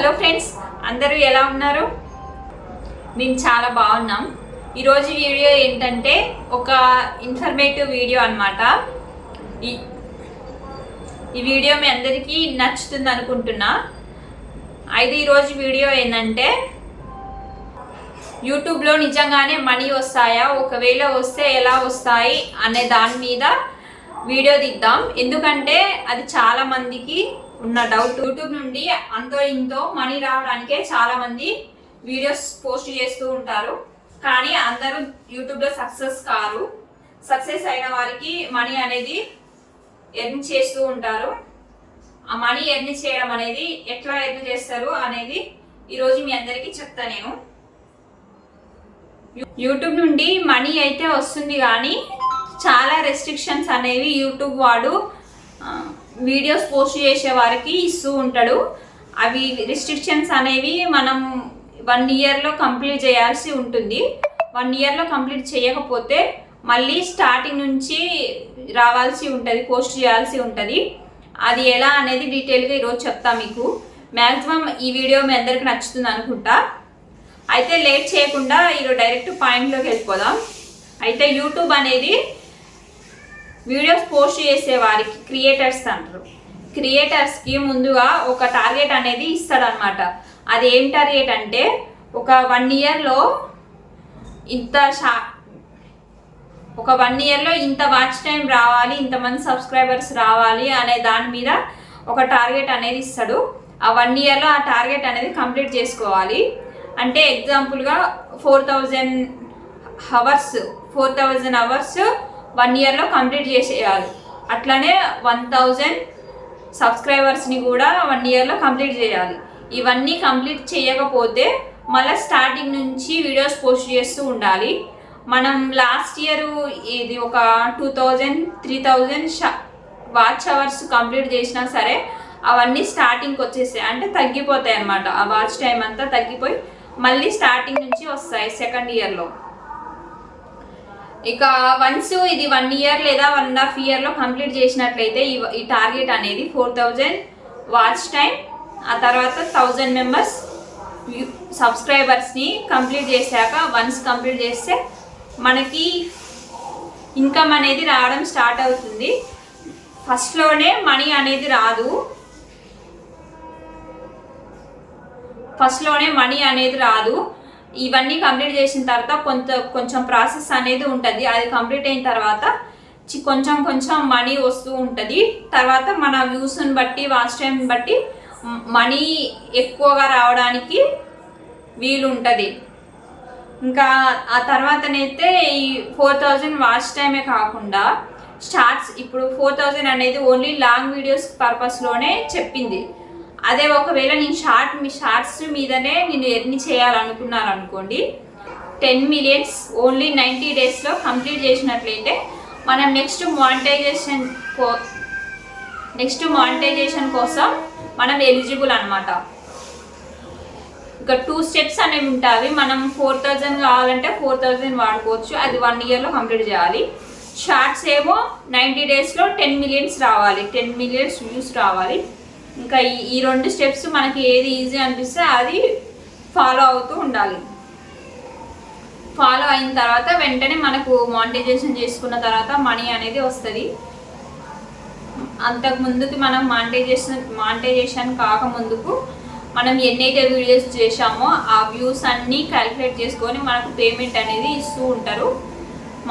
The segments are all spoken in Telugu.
హలో ఫ్రెండ్స్ అందరూ ఎలా ఉన్నారు? మేము చాలా బాగున్నాం. ఈరోజు వీడియో ఏంటంటే ఒక ఇన్ఫర్మేటివ్ వీడియో అనమాట ఈ ఈ వీడియో మీ అందరికీ నచ్చుతుంది అనుకుంటున్నా. అయితే ఈరోజు వీడియో ఏంటంటే యూట్యూబ్లో నిజంగానే మనీ వస్తాయా? ఒకవేళ వస్తే ఎలా వస్తాయి? అనే దాని మీద వీడియో తీద్దాం. ఎందుకంటే అది చాలా మందికి ఉన్న డౌట్ యూట్యూబ్ నుండి అంతో ఇంతో మనీ రావడానికే చాలా మంది వీడియోస్ పోస్ట్ చేస్తూ ఉంటారు. కానీ అందరూ యూట్యూబ్లో సక్సెస్ కారు. సక్సెస్ అయిన వారికి మనీ అనేది ఎర్న్ చేస్తూ ఉంటారు. ఆ మనీ ఎర్న్ చేయడం అనేది ఎట్లా ఎర్న్ చేస్తారు అనేది ఈరోజు మీ అందరికీ చెప్తా నేను. యూట్యూబ్ నుండి మనీ అయితే వస్తుంది కానీ చాలా రెస్ట్రిక్షన్స్ అనేవి యూట్యూబ్ వాడు వీడియోస్ పోస్ట్ చేసే వారికి ఇస్తూ ఉంటాడు. అవి రిస్ట్రిక్షన్స్ అనేవి మనం వన్ ఇయర్లో కంప్లీట్ చేయాల్సి ఉంటుంది. వన్ ఇయర్లో కంప్లీట్ చేయకపోతే మళ్ళీ స్టార్టింగ్ నుంచి రావాల్సి ఉంటుంది పోస్ట్ చేయాల్సి ఉంటుంది. అది ఎలా అనేది డీటెయిల్గా ఈరోజు చెప్తా మీకు. మ్యాక్సిమం ఈ వీడియో మీ అందరికి నచ్చుతుంది అనుకుంటా. అయితే లేట్ చేయకుండా ఈరోజు డైరెక్ట్ పాయింట్లోకి వెళ్ళిపోదాం. అయితే యూట్యూబ్ అనేది వీడియోస్ పోస్ట్ చేసే వారికి క్రియేటర్స్ అంటారు. క్రియేటర్స్కి ముందుగా ఒక టార్గెట్ అనేది ఇస్తాడనమాట అది ఏం టార్గెట్ అంటే ఒక వన్ ఇయర్లో ఇంత షా ఒక వన్ ఇయర్లో ఇంత వాచ్ టైం రావాలి ఇంతమంది సబ్స్క్రైబర్స్ రావాలి అనే దాని మీద ఒక టార్గెట్ అనేది ఇస్తాడు. ఆ వన్ ఇయర్లో ఆ టార్గెట్ అనేది కంప్లీట్ చేసుకోవాలి. అంటే ఎగ్జాంపుల్గా four thousand hours four thousand hours one ఇయర్లో కంప్లీట్ చేసేయాలి. అట్లనే వన్ థౌజండ్ సబ్స్క్రైబర్స్ని కూడా వన్ ఇయర్లో కంప్లీట్ చేయాలి. ఇవన్నీ కంప్లీట్ చేయకపోతే మళ్ళీ స్టార్టింగ్ నుంచి వీడియోస్ పోస్ట్ చేస్తూ ఉండాలి. మనం లాస్ట్ ఇయర్ ఇది ఒక two thousand three thousand watch hours complete చేసినా సరే అవన్నీ స్టార్టింగ్కి వచ్చేసాయి అంటే తగ్గిపోతాయి అన్నమాట. ఆ వాచ్ టైం అంతా తగ్గిపోయి మళ్ళీ స్టార్టింగ్ నుంచి వస్తాయి సెకండ్ ఇయర్లో. ఇక వన్స్ ఇది వన్ ఇయర్ లేదా వన్ అండ్ హాఫ్ ఇయర్లో కంప్లీట్ చేసినట్లయితే ఈ ఈ టార్గెట్ అనేది ఫోర్ థౌజండ్ వాచ్ టైం ఆ తర్వాత థౌజండ్ మెంబర్స్ సబ్స్క్రైబర్స్ని కంప్లీట్ చేశాక వన్స్ కంప్లీట్ చేస్తే మనకి ఇన్కమ్ అనేది రావడం స్టార్ట్ అవుతుంది. ఫస్ట్లోనే మనీ అనేది రాదు. ఫస్ట్లోనే మనీ అనేది రాదు. ఇవన్నీ కంప్లీట్ చేసిన తర్వాత కొంత కొంచెం ప్రాసెస్ అనేది ఉంటుంది. అది కంప్లీట్ అయిన తర్వాత చి- కొంచెం కొంచెం మనీ వస్తూ ఉంటుంది. తర్వాత మన వ్యూస్ని బట్టి వాచ్ టైంని బట్టి మనీ ఎక్కువగా రావడానికి వీలు ఉంటుంది. ఇంకా ఆ తర్వాతనైతే ఈ ఫోర్ థౌజండ్ వాచ్ టైమే కాకుండా షార్ట్స్ ఇప్పుడు ఫోర్ థౌజండ్ అనేది ఓన్లీ లాంగ్ వీడియోస్ పర్పస్లోనే చెప్పింది. అదే ఒకవేళ నేను షార్ట్ మీ షార్ట్స్ మీదనే నేను ఎర్ని చేయాలనుకున్నాను అనుకోండి టెన్ మిలియన్స్ ఓన్లీ నైంటీ డేస్లో కంప్లీట్ చేసినట్లయితే మనం నెక్స్ట్ మానిటైజేషన్ కో నెక్స్ట్ మానిటైజేషన్ కోసం మనం ఎలిజిబుల్ అనమాట ఇక టూ స్టెప్స్ అనేవి ఉంటాయి. మనం ఫోర్ థౌజండ్ కావాలంటే ఫోర్ థౌజండ్ వాడుకోవచ్చు. అది వన్ ఇయర్లో కంప్లీట్ చేయాలి. షార్ట్స్ ఏమో నైంటీ డేస్లో టెన్ మిలియన్స్ రావాలి. టెన్ మిలియన్స్ వ్యూస్ రావాలి. ఇంకా ఈ ఈ రెండు స్టెప్స్ మనకి ఏది ఈజీ అనిపిస్తే అది ఫాలో అవుతూ ఉండాలి. ఫాలో అయిన తర్వాత వెంటనే మనకు మానిటైజేషన్ చేసుకున్న తర్వాత మనీ అనేది వస్తుంది. అంతకు ముందుకి మనం మానిటైజేషన్ మానిటైజేషన్ కాక ముందుకు మనం ఎన్నైతే వీడియోస్ చేశామో ఆ వ్యూస్ అన్నీ క్యాలిక్యులేట్ చేసుకొని మనకు పేమెంట్ అనేది ఇస్తూ ఉంటారు.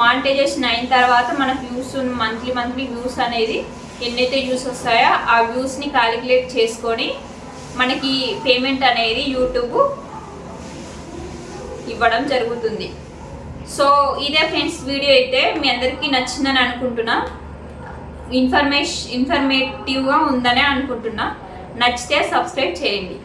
మానిటైజేషన్ అయిన తర్వాత మన వ్యూస్ మంత్లీ మంత్లీ వ్యూస్ అనేది ఎన్నైతే వ్యూస్ వస్తాయో ఆ వ్యూస్ని క్యాలిక్యులేట్ చేసుకొని మనకి పేమెంట్ అనేది యూట్యూబ్ ఇవ్వడం జరుగుతుంది. సో ఇదే ఫ్రెండ్స్ వీడియో అయితే మీ అందరికీ నచ్చిందని అనుకుంటున్నా. ఇన్ఫర్మేషన్ ఇన్ఫర్మేటివ్గా ఉందనే అనుకుంటున్నా. నచ్చితే సబ్స్క్రైబ్ చేయండి.